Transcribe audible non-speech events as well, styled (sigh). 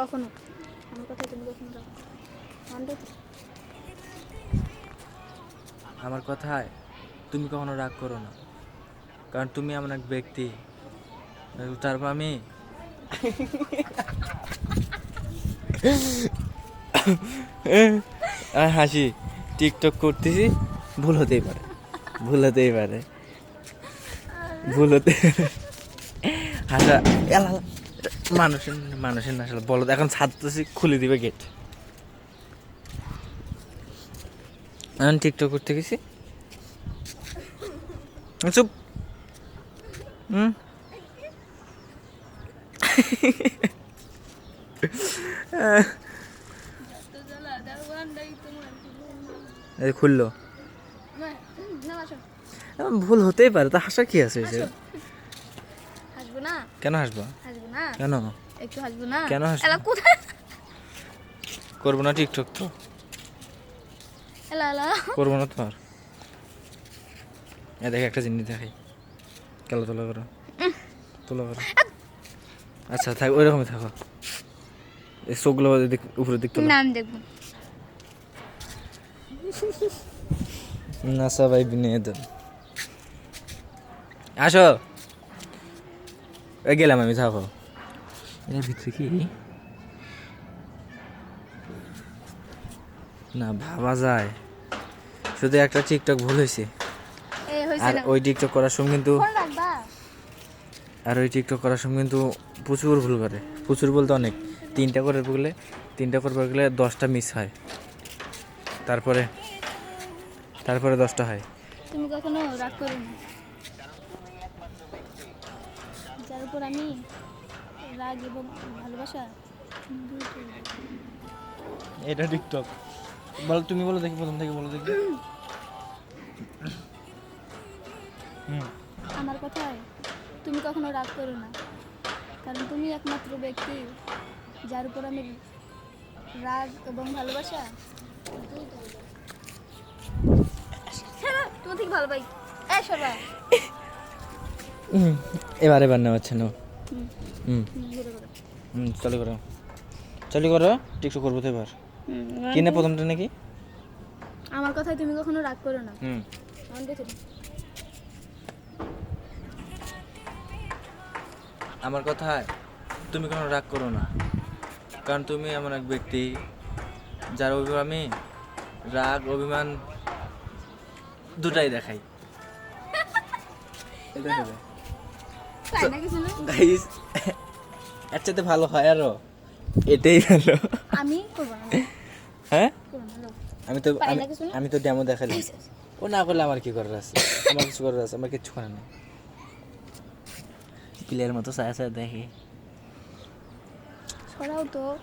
কখনো? আমার তুমি কখনো আমার কথায় তুমি কখনো রাগ করো না। কারণ তুমি এমন এক ব্যক্তি। তারপর আমি আর হাসি। টিকটক করতেছি, ভুল হতেই পারে। ভুল হতেই পারে। ভুল হতে হাসা। মানুষের মানুষের না আসলে বলো এখন ছাড়তেছি খুলে দিবে গেট আমি টিকটক করতে গেছি। চুপ। হুম? এই খুললো। এখন ভুল হতেই পারে তা হাসা কি আছে কেন হাসবো? না? কেন? একটু হাসবো না? কেন হাসবো? এলা কোথায়? করব না টিকটক তো। এলা এলা। করব না তো আর এ দেখে একটা জিনিস দেখাই। কেন তোলা করো। তোলা করো। আচ্ছা থাক ওই রকমই থাকো। এই চোখগুলো দিক উপরের দিক না আমি দেখব না। সবাই বিনোদন আসো। গেলাম আমি থাকো। এর ভিতরে কি? না ভাবা যায়। শুধু একটা টিকটক ভুল হয়েছে। আর ওই টিকটক করার সময় কিন্তু আর ওই টিকটক করার সময় কিন্তু প্রচুর ভুল করে। প্রচুর বলতে অনেক। তিনটা করে গেলে তিনটা করে গেলে দশটা মিস হয়। তারপরে তারপরে দশটা হয়। তুমি কখনো রাগ করো না? যার উপর আমি রাগ এবং ভালোবাসা? এটা টিকটক। বলো তুমি বলো দেখি প্রথম থেকে বলো দেখি। আমার কথায় তুমি কখনো রাগ করো না। কারণ তুমি একমাত্র ব্যক্তি যার উপর আমি রাগ এবং ভালোবাসা তোমার থেকে ভালো হুম, এবার এবার নেওয়া হচ্ছে না হুম, চালু করো। চালু করো টিকটক করব তো এবার। হুম, কি প্রথমটা নাকি? আমার কথায় তুমি কখনো রাগ করো না। হুম। আমার কথায় তুমি কোনো রাগ করো না। কারণ তুমি এমন এক ব্যক্তি যার অভিমান আমি রাগ অভিমান দুটাই দেখাই। (laughs) না গাইস এর চাইতে ভালো হয় আরও। এটাই ভালো। আমি করব না। হ্যাঁ। আমি তো আমি- তো ডেমো দেখালি ও না করলে আমার কি করার আছে? আমার কিছু করার আছে আমার কিচ্ছু করার নেই। প্লেয়ার মতো সায়া সায়া দেখে। সরাও তো।